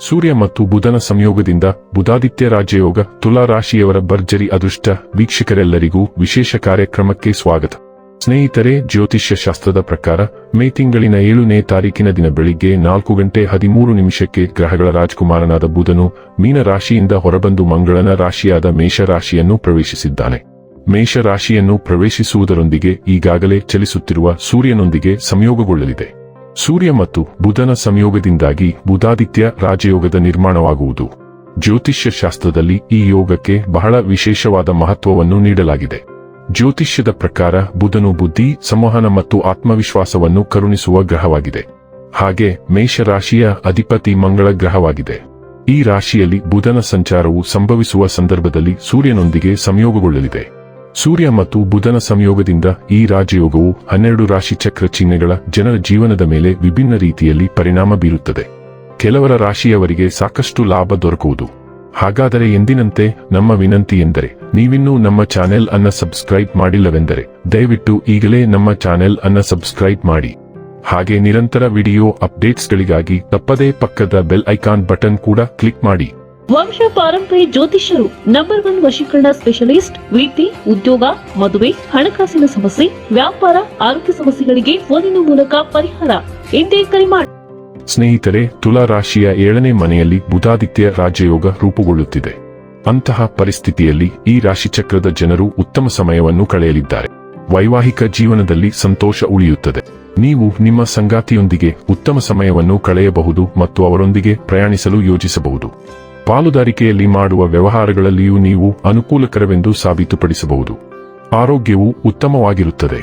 ಸೂರ್ಯ ಮತ್ತು ಬುಧನ ಸಂಯೋಗದಿಂದ ಬುಧಾದಿತ್ಯ ರಾಜಯೋಗ ತುಲಾ ರಾಶಿಯವರ ಭರ್ಜರಿ ಅದೃಷ್ಟ, ವೀಕ್ಷಕರೆಲ್ಲರಿಗೂ ವಿಶೇಷ ಕಾರ್ಯಕ್ರಮಕ್ಕೆ ಸ್ವಾಗತ. ಸ್ನೇಹಿತರೆ ಜ್ಯೋತಿಷ್ಯ ಶಾಸ್ತ್ರದ ಪ್ರಕಾರ, ಮೇ ತಿಂಗಳಿನ ಏಳನೇ ತಾರೀಕಿನ ದಿನ ಬೆಳಿಗ್ಗೆ ನಾಲ್ಕು ಗಂಟೆ ಹದಿಮೂರು ನಿಮಿಷಕ್ಕೆ ಗ್ರಹಗಳ ರಾಜಕುಮಾರನಾದ ಬುಧನು ಮೀನ ರಾಶಿಯಿಂದ ಹೊರಬಂದು ಮಂಗಳನ ರಾಶಿಯಾದ ಮೇಷ ರಾಶಿಯನ್ನು ಪ್ರವೇಶಿಸಿದ್ದಾನೆ. ಮೇಷ ರಾಶಿಯನ್ನು ಪ್ರವೇಶಿಸುವುದರೊಂದಿಗೆ ಈಗಾಗಲೇ ಚಲಿಸುತ್ತಿರುವ ಸೂರ್ಯನೊಂದಿಗೆ ಸಂಯೋಗಗೊಳ್ಳಲಿದೆ. ಸೂರ್ಯ ಮತ್ತು ಬುಧನ ಸಂಯೋಗದಿಂದಾಗಿ ಬುಧಾದಿತ್ಯ ರಾಜಯೋಗದ ನಿರ್ಮಾಣವಾಗುವುದು. ಜ್ಯೋತಿಷ್ಯ ಶಾಸ್ತ್ರದಲ್ಲಿ ಈ ಯೋಗಕ್ಕೆ ಬಹಳ ವಿಶೇಷವಾದ ಮಹತ್ವವನ್ನು ನೀಡಲಾಗಿದೆ. ಜ್ಯೋತಿಷ್ಯದ ಪ್ರಕಾರ ಬುಧನು ಬುದ್ಧಿ, ಸಂವಹನ ಮತ್ತು ಆತ್ಮವಿಶ್ವಾಸವನ್ನು ಕರುಣಿಸುವ ಗ್ರಹವಾಗಿದೆ. ಹಾಗೆ ಮೇಷರಾಶಿಯ ಅಧಿಪತಿ ಮಂಗಳ ಗ್ರಹವಾಗಿದೆ. ಈ ರಾಶಿಯಲ್ಲಿ ಬುಧನ ಸಂಚಾರವು ಸಂಭವಿಸುವ ಸಂದರ್ಭದಲ್ಲಿ ಸೂರ್ಯನೊಂದಿಗೆ ಸಂಯೋಗಗೊಳ್ಳಲಿದೆ. ಸೂರ್ಯ ಮತ್ತು ಬುಧನ ಸಂಯೋಗದಿಂದ ಈ ರಾಜಯೋಗವು ಹನ್ನೆರಡು ರಾಶಿ ಚಕ್ರ ಚಿಹ್ನೆಗಳ ಜನರ ಜೀವನದ ಮೇಲೆ ವಿಭಿನ್ನ ರೀತಿಯಲ್ಲಿ ಪರಿಣಾಮ ಬೀರುತ್ತದೆ. ಕೆಲವರ ರಾಶಿಯವರಿಗೆ ಸಾಕಷ್ಟು ಲಾಭ ದೊರಕುವುದು. ಹಾಗಾದರೆ ಎಂದಿನಂತೆ ನಮ್ಮ ವಿನಂತಿ ಎಂದರೆ, ನೀವಿನ್ನೂ ನಮ್ಮ ಚಾನೆಲ್ ಅನ್ನ ಸಬ್ಸ್ಕ್ರೈಬ್ ಮಾಡಿಲ್ಲವೆಂದರೆ, ದಯವಿಟ್ಟು ಈಗಲೇ ನಮ್ಮ ಚಾನೆಲ್ ಅನ್ನ ಸಬ್ಸ್ಕ್ರೈಬ್ ಮಾಡಿ. ಹಾಗೆ ನಿರಂತರ ವಿಡಿಯೋ ಅಪ್ಡೇಟ್ಸ್ಗಳಿಗಾಗಿ ತಪ್ಪದೇ ಪಕ್ಕದ ಬೆಲ್ ಐಕಾನ್ ಬಟನ್ ಕೂಡ ಕ್ಲಿಕ್ ಮಾಡಿ. ವಂಶ ಪಾರಂಪರ್ಯ ಜ್ಯೋತಿಷ್ಯರು ನಂಬರ್ ಒನ್ ವಶೀಕರಣ ಸ್ಪೆಷಲಿಸ್ಟ್ ವಿದ್ಯೆ ಉದ್ಯೋಗ, ಮದುವೆ, ಹಣಕಾಸಿನ ಸಮಸ್ಯೆ, ವ್ಯಾಪಾರ, ಆರೋಗ್ಯ ಸಮಸ್ಯೆಗಳಿಗೆ ಫೋನಿನ ಮೂಲಕ ಪರಿಹಾರ. ಎಂದೇ ಕರೆ ಮಾಡಿ ಸ್ನೇಹಿತರೆ, ತುಲಾ ರಾಶಿಯ ಏಳನೇ ಮನೆಯಲ್ಲಿ ಬುಧಾದಿತ್ಯ ರಾಜಯೋಗ ರೂಪುಗೊಳ್ಳುತ್ತಿದೆ. ಅಂತಹ ಪರಿಸ್ಥಿತಿಯಲ್ಲಿ ಈ ರಾಶಿಚಕ್ರದ ಜನರು ಉತ್ತಮ ಸಮಯವನ್ನು ಕಳೆಯಲಿದ್ದಾರೆ. ವೈವಾಹಿಕ ಜೀವನದಲ್ಲಿ ಸಂತೋಷ ಉಳಿಯುತ್ತದೆ. ನೀವು ನಿಮ್ಮ ಸಂಗಾತಿಯೊಂದಿಗೆ ಉತ್ತಮ ಸಮಯವನ್ನು ಕಳೆಯಬಹುದು ಮತ್ತು ಅವರೊಂದಿಗೆ ಪ್ರಯಾಣಿಸಲು ಯೋಜಿಸಬಹುದು. ಪಾಲುದಾರಿಕೆಯಲ್ಲಿ ಮಾಡುವ ವ್ಯವಹಾರಗಳಲ್ಲಿಯೂ ನೀವು ಅನುಕೂಲಕರವೆಂದು ಸಾಬೀತುಪಡಿಸಬಹುದು. ಆರೋಗ್ಯವು ಉತ್ತಮವಾಗಿರುತ್ತದೆ.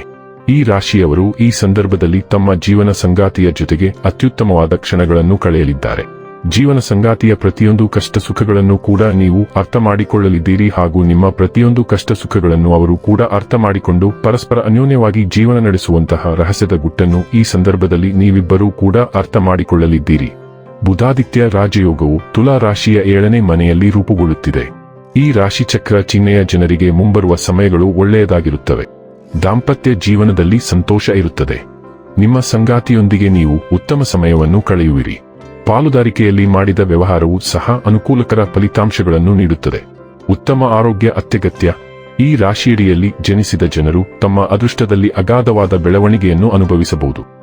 ಈ ರಾಶಿಯವರು ಈ ಸಂದರ್ಭದಲ್ಲಿ ತಮ್ಮ ಜೀವನ ಸಂಗಾತಿಯ ಜೊತೆಗೆ ಅತ್ಯುತ್ತಮವಾದ ಕ್ಷಣಗಳನ್ನು ಕಳೆಯಲಿದ್ದಾರೆ. ಜೀವನ ಸಂಗಾತಿಯ ಪ್ರತಿಯೊಂದು ಕಷ್ಟ ಸುಖಗಳನ್ನು ಕೂಡ ನೀವು ಅರ್ಥ ಮಾಡಿಕೊಳ್ಳಲಿದ್ದೀರಿ ಹಾಗೂ ನಿಮ್ಮ ಪ್ರತಿಯೊಂದು ಕಷ್ಟ ಸುಖಗಳನ್ನು ಅವರು ಕೂಡ ಅರ್ಥ ಮಾಡಿಕೊಂಡು ಪರಸ್ಪರ ಅನ್ಯೋನ್ಯವಾಗಿ ಜೀವನ ನಡೆಸುವಂತಹ ರಹಸ್ಯದ ಗುಟ್ಟನ್ನು ಈ ಸಂದರ್ಭದಲ್ಲಿ ನೀವಿಬ್ಬರೂ ಕೂಡ ಅರ್ಥ ಮಾಡಿಕೊಳ್ಳಲಿದ್ದೀರಿ. ಬುಧಾದಿತ್ಯ ರಾಜಯೋಗವು ತುಲಾ ರಾಶಿಯ ಏಳನೇ ಮನೆಯಲ್ಲಿ ರೂಪುಗೊಳ್ಳುತ್ತಿದೆ. ಈ ರಾಶಿಚಕ್ರ ಚಿಹ್ನೆಯ ಜನರಿಗೆ ಮುಂಬರುವ ಸಮಯಗಳು ಒಳ್ಳೆಯದಾಗಿರುತ್ತವೆ. ದಾಂಪತ್ಯ ಜೀವನದಲ್ಲಿ ಸಂತೋಷ ಇರುತ್ತದೆ. ನಿಮ್ಮ ಸಂಗಾತಿಯೊಂದಿಗೆ ನೀವು ಉತ್ತಮ ಸಮಯವನ್ನು ಕಳೆಯುವಿರಿ. ಪಾಲುದಾರಿಕೆಯಲ್ಲಿ ಮಾಡಿದ ವ್ಯವಹಾರವು ಸಹ ಅನುಕೂಲಕರ ಫಲಿತಾಂಶಗಳನ್ನು ನೀಡುತ್ತದೆ. ಉತ್ತಮ ಆರೋಗ್ಯ ಅತ್ಯಗತ್ಯ. ಈ ರಾಶಿಯಡಿಯಲ್ಲಿ ಜನಿಸಿದ ಜನರು ತಮ್ಮ ಅದೃಷ್ಟದಲ್ಲಿ ಅಗಾಧವಾದ ಬೆಳವಣಿಗೆಯನ್ನು ಅನುಭವಿಸಬಹುದು.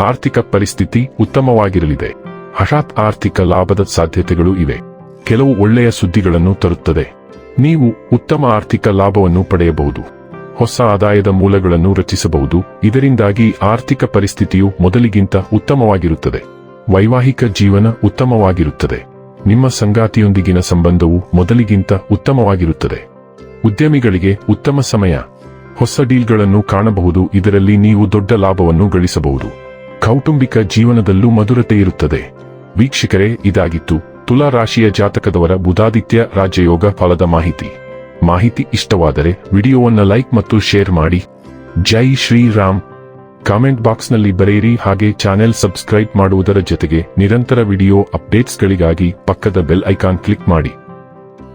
ಆರ್ಥಿಕ ಪರಿಸ್ಥಿತಿ ಉತ್ತಮವಾಗಿರಲಿದೆ. ಹಠಾತ್ ಆರ್ಥಿಕ ಲಾಭದ ಸಾಧ್ಯತೆಗಳು ಇವೆ. ಕೆಲವು ಒಳ್ಳೆಯ ಸುದ್ದಿಗಳನ್ನು ತರುತ್ತದೆ. ನೀವು ಉತ್ತಮ ಆರ್ಥಿಕ ಲಾಭವನ್ನು ಪಡೆಯಬಹುದು. ಹೊಸ ಆದಾಯದ ಮೂಲಗಳನ್ನು ರಚಿಸಬಹುದು. ಇದರಿಂದಾಗಿ ಆರ್ಥಿಕ ಪರಿಸ್ಥಿತಿಯು ಮೊದಲಿಗಿಂತ ಉತ್ತಮವಾಗಿರುತ್ತದೆ. ವೈವಾಹಿಕ ಜೀವನ ಉತ್ತಮವಾಗಿರುತ್ತದೆ. ನಿಮ್ಮ ಸಂಗಾತಿಯೊಂದಿಗಿನ ಸಂಬಂಧವು ಮೊದಲಿಗಿಂತ ಉತ್ತಮವಾಗಿರುತ್ತದೆ. ಉದ್ಯಮಿಗಳಿಗೆ ಉತ್ತಮ ಸಮಯ. ಹೊಸ ಡೀಲ್ಗಳನ್ನು ಕಾಣಬಹುದು. ಇದರಲ್ಲಿ ನೀವು ದೊಡ್ಡ ಲಾಭವನ್ನು ಗಳಿಸಬಹುದು. ಕೌಟುಂಬಿಕ ಜೀವನದಲ್ಲೂ ಮಧುರತೆ ಇರುತ್ತದೆ. ವೀಕ್ಷಕರೇ, ಇದಾಗಿತ್ತು ತುಲಾ ರಾಶಿಯ ಜಾತಕದವರ ಬುಧಾದಿತ್ಯ ರಾಜಯೋಗ ಫಲದ ಮಾಹಿತಿ. ಮಾಹಿತಿ ಇಷ್ಟವಾದರೆ ವಿಡಿಯೋವನ್ನು ಲೈಕ್ ಮತ್ತು ಶೇರ್ ಮಾಡಿ. ಜೈ ಶ್ರೀರಾಮ್. ಕಾಮೆಂಟ್ ಬಾಕ್ಸ್ನಲ್ಲಿ ಬರೆಯಿರಿ ಹಾಗೆ ಚಾನೆಲ್ ಸಬ್ಸ್ಕ್ರೈಬ್ ಮಾಡುವುದರ ಜೊತೆಗೆ ನಿರಂತರ ವಿಡಿಯೋ ಅಪ್ಡೇಟ್ಸ್ಗಳಿಗಾಗಿ ಪಕ್ಕದ ಬೆಲ್ ಐಕಾನ್ ಕ್ಲಿಕ್ ಮಾಡಿ.